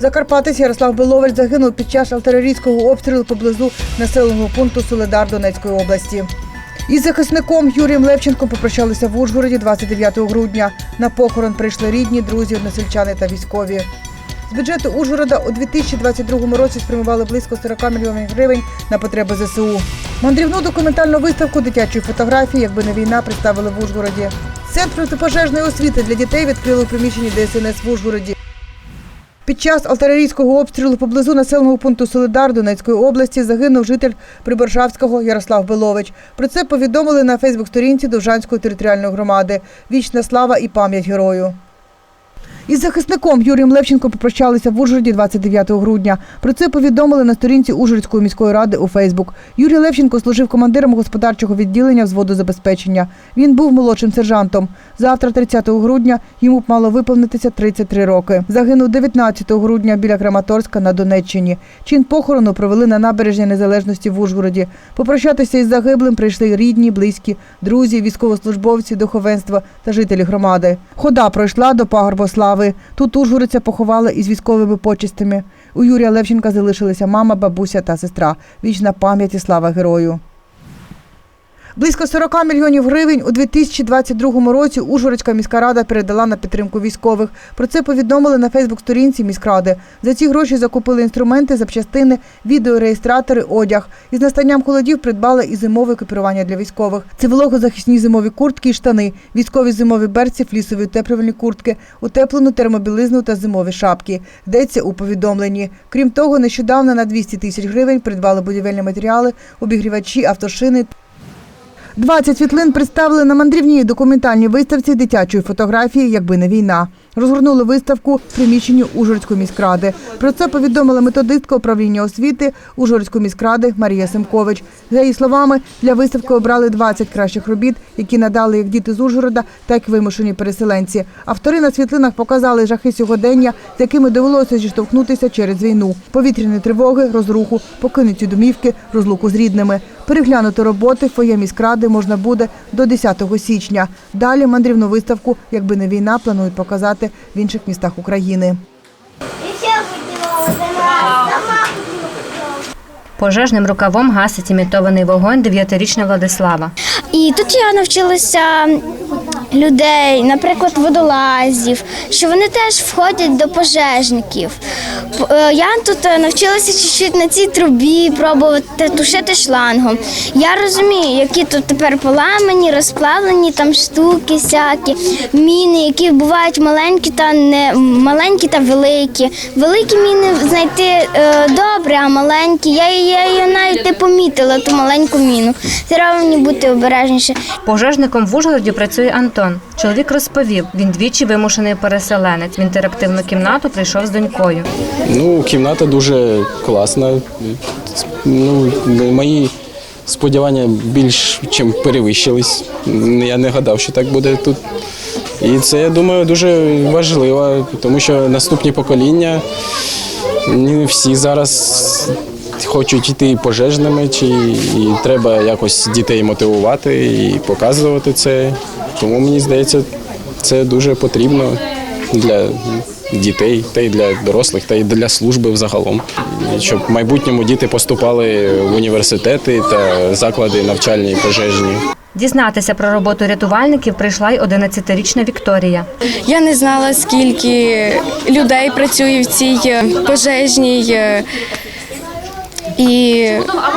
Закарпатець Ярослав Белович загинув під час артилерійського обстрілу поблизу населеного пункту Соледар Донецької області. Із захисником Юрієм Левченком попрощалися в Ужгороді 29 грудня. На похорон прийшли рідні, друзі, односельчани та військові. З бюджету Ужгорода у 2022 році спрямували близько 40 мільйонів гривень на потреби ЗСУ. Мандрівну документальну виставку дитячої фотографії, якби не війна, представили в Ужгороді. Центр протипожежної освіти для дітей відкрили у приміщенні ДСНС в Ужгороді. Під час артилерійського обстрілу поблизу населеного пункту Солидар Донецької області загинув житель Приборжавського Ярослав Белович. Про це повідомили на Фейсбук-сторінці Довжанської територіальної громади. Вічна слава і пам'ять герою. Із захисником Юрієм Левченком попрощалися в Ужгороді 29 грудня. Про це повідомили на сторінці Ужгородської міської ради у Фейсбук. Юрій Левченко служив командиром господарчого відділення взводу забезпечення. Він був молодшим сержантом. Завтра, 30 грудня, йому б мало виповнитися 33 роки. Загинув 19 грудня біля Краматорська на Донеччині. Чин похорону провели на набережні Незалежності в Ужгороді. Попрощатися із загиблим прийшли рідні, близькі, друзі, військовослужбовці, духовенство та жителі громади. Хода пройшла до пагорба слави. Тут ужгородця поховали із військовими почестями. У Юрія Левченка залишилися мама, бабуся та сестра. Вічна пам'ять і слава герою. Близько 40 мільйонів гривень у 2022 році Ужгородська міська рада передала на підтримку військових. Про це повідомили на Фейсбук-сторінці міськради. За ці гроші закупили інструменти, запчастини, відеореєстратори, одяг. Із настанням холодів придбали і зимове екіпірування для військових. Це вологозахисні зимові куртки і штани, військові зимові берці, флісові утеплювальні куртки, утеплену термобілизну та зимові шапки. Йдеться у повідомленні. Крім того, нещодавно на 200 тисяч гривень придбали будівельні матеріали, обігрівачі, автошини 20 світлин представили на мандрівній документальній виставці дитячої фотографії Якби не війна. Розгорнули виставку в приміщенні Ужгородської міськради. Про це повідомила методистка управління освіти Ужгородської міськради Марія Семкович. За її словами, для виставки обрали 20 кращих робіт, які надали як діти з Ужгорода, так і вимушені переселенці. Автори на світлинах показали жахи сьогодення, з якими довелося зіштовхнутися через війну, повітряні тривоги, розруху, покинуті домівки, розлуку з рідними. Переглянути роботи фоє міськради можна буде до 10 січня. Далі мандрівну виставку, якби не війна, планують показати в інших містах України. Пожежним рукавом гасить імітований вогонь дев'ятирічна Владислава. І тут я навчилася людей, наприклад, водолазів, що вони теж входять до пожежників. Е, Я тут е, навчилася чуть-чуть на цій трубі пробувати тушити шлангом. Я розумію, які тут тепер поламані, розплавлені там штуки, всякі, міни, які бувають маленькі та не маленькі та великі. Великі міни знайти е, добре, а маленькі. Я, її- навіть не помітила, ту маленьку міну. Треба мені бути обережніше. Пожежником в Ужгороді працює Антон. Чоловік розповів, він двічі вимушений переселенець. В інтерактивну кімнату прийшов з донькою. Ну, кімната дуже класна. Ну, мої сподівання більш чим перевищились. Я не гадав, що так буде тут. І це, я думаю, дуже важливо, тому що наступні покоління не всі зараз хочуть йти пожежними, чи і треба якось дітей мотивувати і показувати це. Тому мені здається, це дуже потрібно для дітей, та й для дорослих, та й для служби взагалом. Щоб в майбутньому діти поступали в університети та заклади навчальні пожежні. Дізнатися про роботу рятувальників прийшла й 11-річна Вікторія. Я не знала, скільки людей працює в цій е, пожежній. І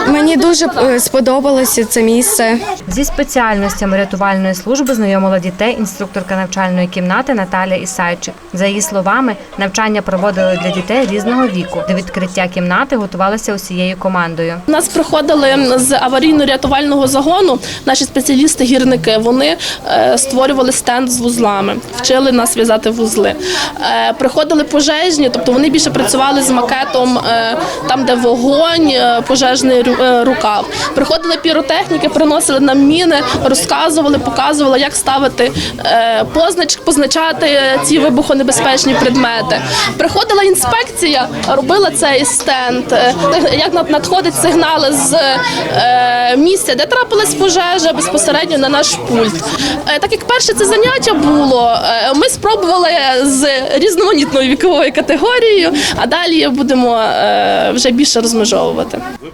мені дуже е, сподобалося це місце. Зі спеціальностями рятувальної служби знайомила дітей інструкторка навчальної кімнати Наталя Ісайчик. За її словами, навчання проводили для дітей різного віку. До відкриття кімнати готувалися усією командою. У Нас приходили з аварійно-рятувального загону наші спеціалісти-гірники. Вони е, створювали стенд з вузлами, вчили нас в'язати вузли. Е, Приходили пожежні, тобто вони більше працювали з макетом там, де вогонь, синій е, пожежний е, рукав. Приходили піротехніки, приносили нам міни, розказували, показували, як ставити е, познач, позначати ці вибухонебезпечні предмети. Приходила інспекція, робила цей стенд, як над- надходять сигнали з місця, де трапилась пожежа безпосередньо на наш пульт. Так як перше це заняття було, ми спробували з різноманітною віковою категорією, а далі будемо вже більше розмежовувати.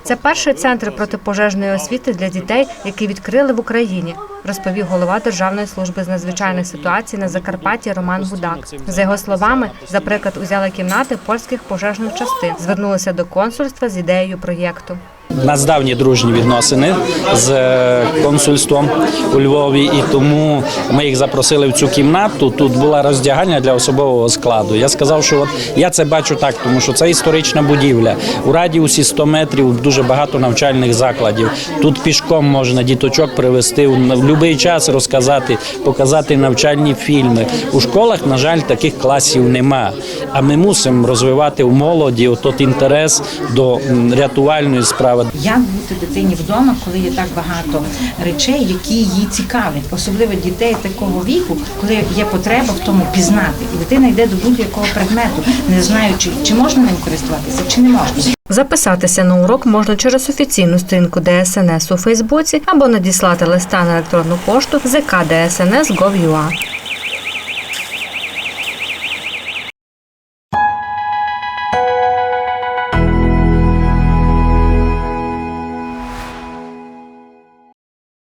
Це перший центр протипожежної освіти для дітей, який відкрили в Україні, розповів голова Державної служби з надзвичайних ситуацій на Закарпатті Роман Гудак. За його словами, за приклад узяли кімнати польських пожежних частин, звернулися до консульства з ідеєю проєкту. У нас давні дружні відносини з е, консульством у Львові, і тому ми їх запросили в цю кімнату. Тут була роздягальня для особового складу. Я сказав, що от я це бачу так, тому що це історична будівля. У радіусі 100 метрів дуже багато навчальних закладів. Тут пішком можна діточок привезти в будь-який час розказати, показати навчальні фільми. У школах, на жаль, таких класів нема. А ми мусимо розвивати в молоді отот інтерес до рятувальної справи. Як бути дитині вдома, коли є так багато речей, які її цікавлять, особливо дітей такого віку, коли є потреба в тому пізнати, і дитина йде до будь-якого предмету, не знаючи, чи можна ним користуватися, чи не можна. Записатися на урок можна через офіційну сторінку ДСНС у Фейсбуці або надіслати листа на електронну пошту zkdsns.gov.ua.